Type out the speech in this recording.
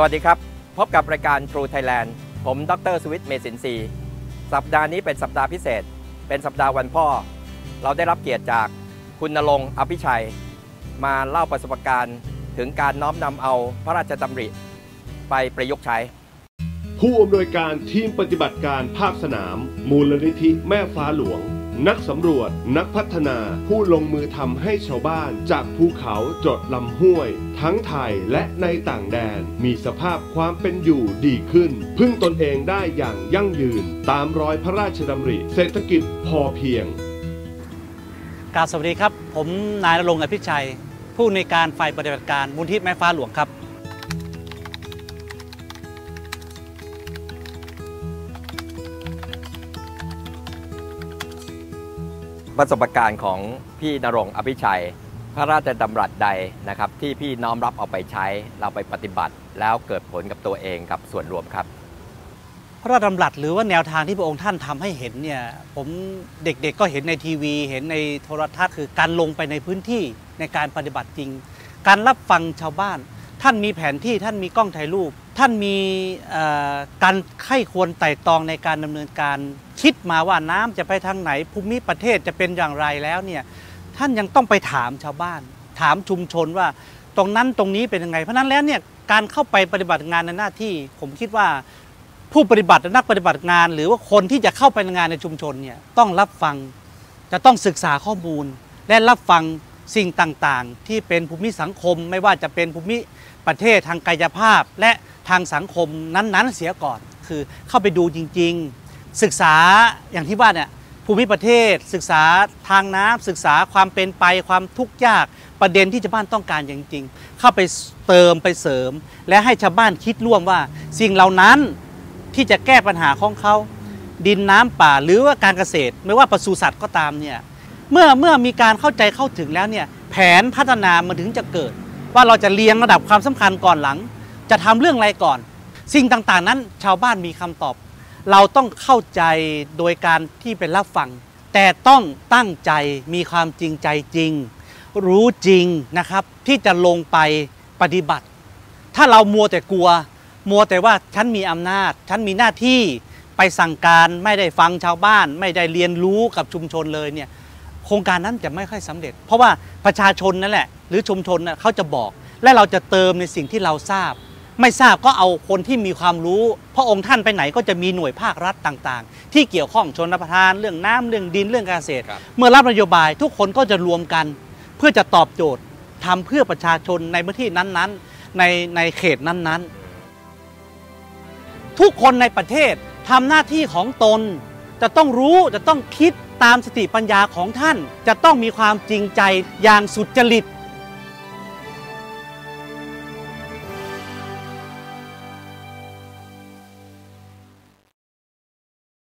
สวัสดีครับ พบกับรายการ True Thailand ผม ดรสวิทย์เมสินทรีสัปดาห์นี้เป็นสัปดาห์พิเศษ เป็นสัปดาห์วันพ่อ เราได้รับเกียรติจากคุณนรงค์อภิชัย มาเล่าประสบการณ์ ถึงการน้อมนำเอาพระราชดำริ ไปประยุกต์ใช้ ผู้อำนวยการทีมปฏิบัติการภาคสนาม มูลนิธิแม่ฟ้าหลวง นักสำรวจ นักพัฒนา ผู้ลงมือทำให้ชาวบ้าน จากภูเขาจดลำห้วย ทั้งไทยและในต่างแดน มีสภาพความเป็นอยู่ดีขึ้น พึ่งตนเองได้อย่างยั่งยืน ตามรอยพระราชดำริ เศรษฐกิจพอเพียงกาบสวัสดีครับ ผมนายณรงค์อภิชัย ผู้ในการฝ่ายปฏิบัติการมูลที่แม่ฟ้าหลวงครับ ประสบการณ์ของพี่นรงอภิชัย พระราชดำรัสใดนะครับ ที่พี่น้อมรับเอาไปใช้เราไปปฏิบัติ แล้วเกิดผลกับตัวเองกับส่วนรวมครับ พระราชดำรัสหรือว่าแนวทางที่พระองค์ท่านทำให้เห็นเนี่ยผมเด็กๆก็เห็นในทีวี เห็นในโทรทัศน์คือการลงไปในพื้นที่ในการปฏิบัติจริง การรับฟังชาวบ้าน ท่านมีแผนที่ท่านมีกล้องถ่ายรูป ท่านมีการไข้ควรไต่ตองในการดำเนินการ คิดมาว่าน้ำจะไปทางไหน ภูมิประเทศจะเป็นอย่างไรแล้วเนี่ยท่านยังต้องไปถามชาวบ้าน ถามชุมชนว่าตรงนั้นตรงนี้เป็นยังไง เพราะนั้นแล้วเนี่ยการเข้าไปปฏิบัติงานในหน้าที่ ผมคิดว่าผู้ปฏิบัติและนักปฏิบัติงาน หรือว่าคนที่จะเข้าไปในงานในชุมชนเนี่ยต้องรับฟังจะต้องศึกษาข้อมูล และรับฟังสิ่งต่างๆ ที่เป็นภูมิสังคม ไม่ว่าจะเป็นภูมิประเทศทางกายภาพ และทางสังคมนั้นๆเสียก่อน คือเข้าไปดูจริง ๆ ศึกษาอย่างที่ว่าเนี่ยภูมิประเทศ ศึกษาทางน้ำศึกษาความเป็นไปความทุกข์ยากประเด็นที่ชาวบ้านต้องการอย่างจริง เข้าไปเติมไปเสริม และให้ชาวบ้านคิดร่วมว่าสิ่งเหล่านั้นที่จะแก้ปัญหาของเขาดินน้ำป่าหรือว่าการเกษตร ไม่ว่าปศุสัตว์ก็ตามเนี่ยเมื่อเมื่อมีการเข้าใจเข้าถึงแล้วเนี่ยแผนพัฒนามันถึงจะเกิด ว่าเราจะเรียงระดับความสำคัญก่อนหลัง จะทำเรื่องอะไรก่อน สิ่งต่างๆนั้นชาวบ้านมีคำตอบ เราต้องเข้าใจโดยการที่เป็นรับฟัง แต่ต้องตั้งใจมีความจริงใจจริง รู้จริงนะครับ ที่จะลงไปปฏิบัติ ถ้าเรามัวแต่กลัว มัวแต่ว่าฉันมีอำนาจ ฉันมีหน้าที่ไปสั่งการไม่ได้ฟังชาวบ้าน ไม่ได้เรียนรู้กับชุมชนเลยเนี่ยโครงการนั้นจะไม่ค่อยสำเร็จ เพราะว่าประชาชนนั่นแหละ หรือชุมชนน่ะเขาจะบอก และเราจะเติมในสิ่งที่เราทราบ ไม่ทราบก็เอาคนที่มีความรู้ พระองค์ท่านไปไหนก็จะมีหน่วยภาครัฐต่างๆ ที่เกี่ยวข้องชนประทานเรื่องน้ำเรื่องดินเรื่องการเกษตรครับเมื่อรับนโยบายทุกคนก็จะรวมกัน เพื่อจะตอบโจทย์ทำเพื่อประชาชนในพื้นที่นั้นๆ ในในเขตนั้นๆ ทุกคนในประเทศทำหน้าที่ของตน จะต้องรู้จะต้องคิดตามสติปัญญาของท่าน จะต้องมีความจริงใจอย่างสุจริต